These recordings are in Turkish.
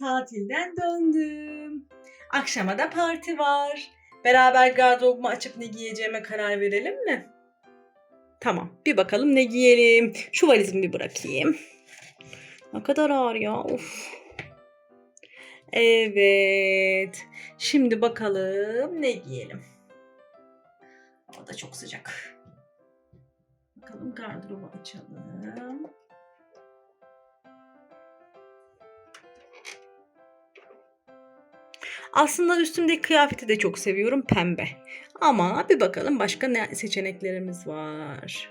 tatilden döndüm. Akşama da parti var. Beraber gardırobumu açıp ne giyeceğime karar verelim mi? Tamam, bir bakalım ne giyelim. Şu valizimi bir bırakayım. Ne kadar ağır ya, of. Evet. Şimdi bakalım ne giyelim. Hava da çok sıcak. Bakalım gardırobu açalım. Aslında üstümdeki kıyafeti de çok seviyorum pembe. Ama bir bakalım başka ne seçeneklerimiz var.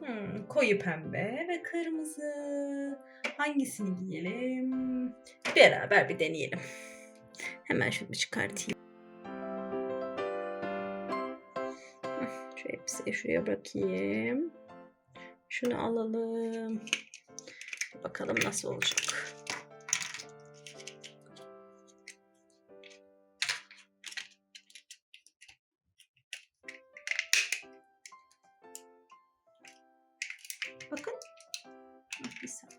Hmm, koyu pembe ve kırmızı. Hangisini giyelim? Beraber bir deneyelim. Hemen şunu çıkartayım. Şu hepsini şuraya bırakayım. Şunu alalım. Bakalım nasıl olacak. Bakın. Bir saniye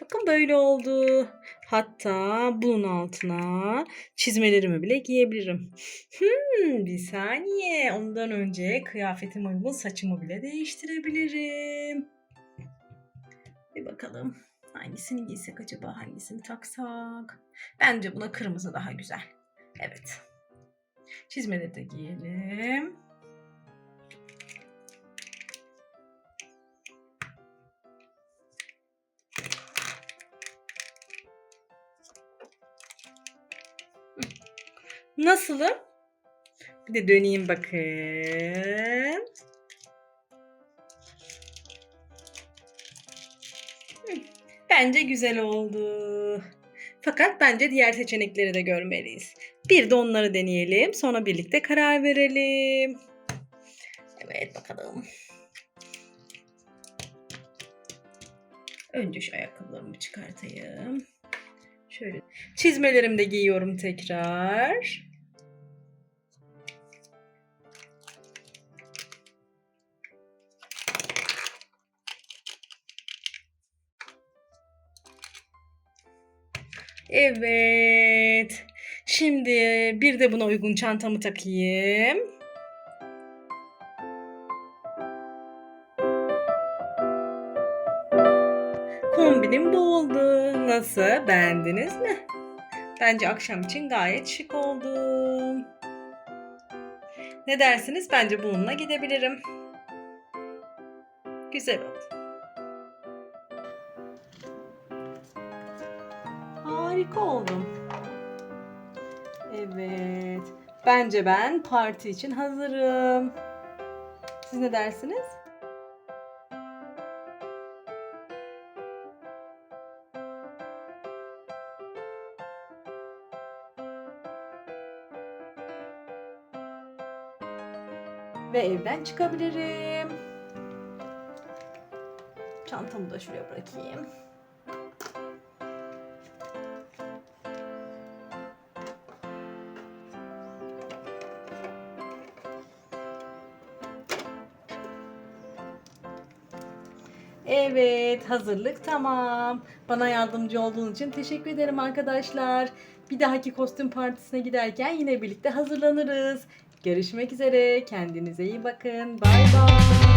Bakın böyle oldu. Hatta bunun altına çizmelerimi bile giyebilirim. Hmm, bir saniye. Ondan önce kıyafetime uygun saçımı bile değiştirebilirim. Bir bakalım. Hangisini giysek acaba? Hangisini taksak? Bence buna kırmızı daha güzel. Evet. Çizmeleri de giyelim. Nasılım? Bir de döneyim bakın. Bence güzel oldu. Fakat bence diğer seçenekleri de görmeliyiz. Bir de onları deneyelim. Sonra birlikte karar verelim. Evet bakalım. Önce şu ayakkabılarımı çıkartayım. Şöyle çizmelerimi de giyiyorum tekrar. Evet. Şimdi bir de buna uygun çantamı takayım. Kombinim bu oldu. Nasıl? Beğendiniz mi? Bence akşam için gayet şık oldum. Ne dersiniz? Bence bununla gidebilirim. Güzel oldu. Harika oldum. Evet. Bence ben parti için hazırım. Siz ne dersiniz? Ve evden çıkabilirim. Çantamı da şuraya bırakayım. Evet, hazırlık tamam. Bana yardımcı olduğun için teşekkür ederim arkadaşlar. Bir dahaki kostüm partisine giderken yine birlikte hazırlanırız. Görüşmek üzere. Kendinize iyi bakın. Bay bay.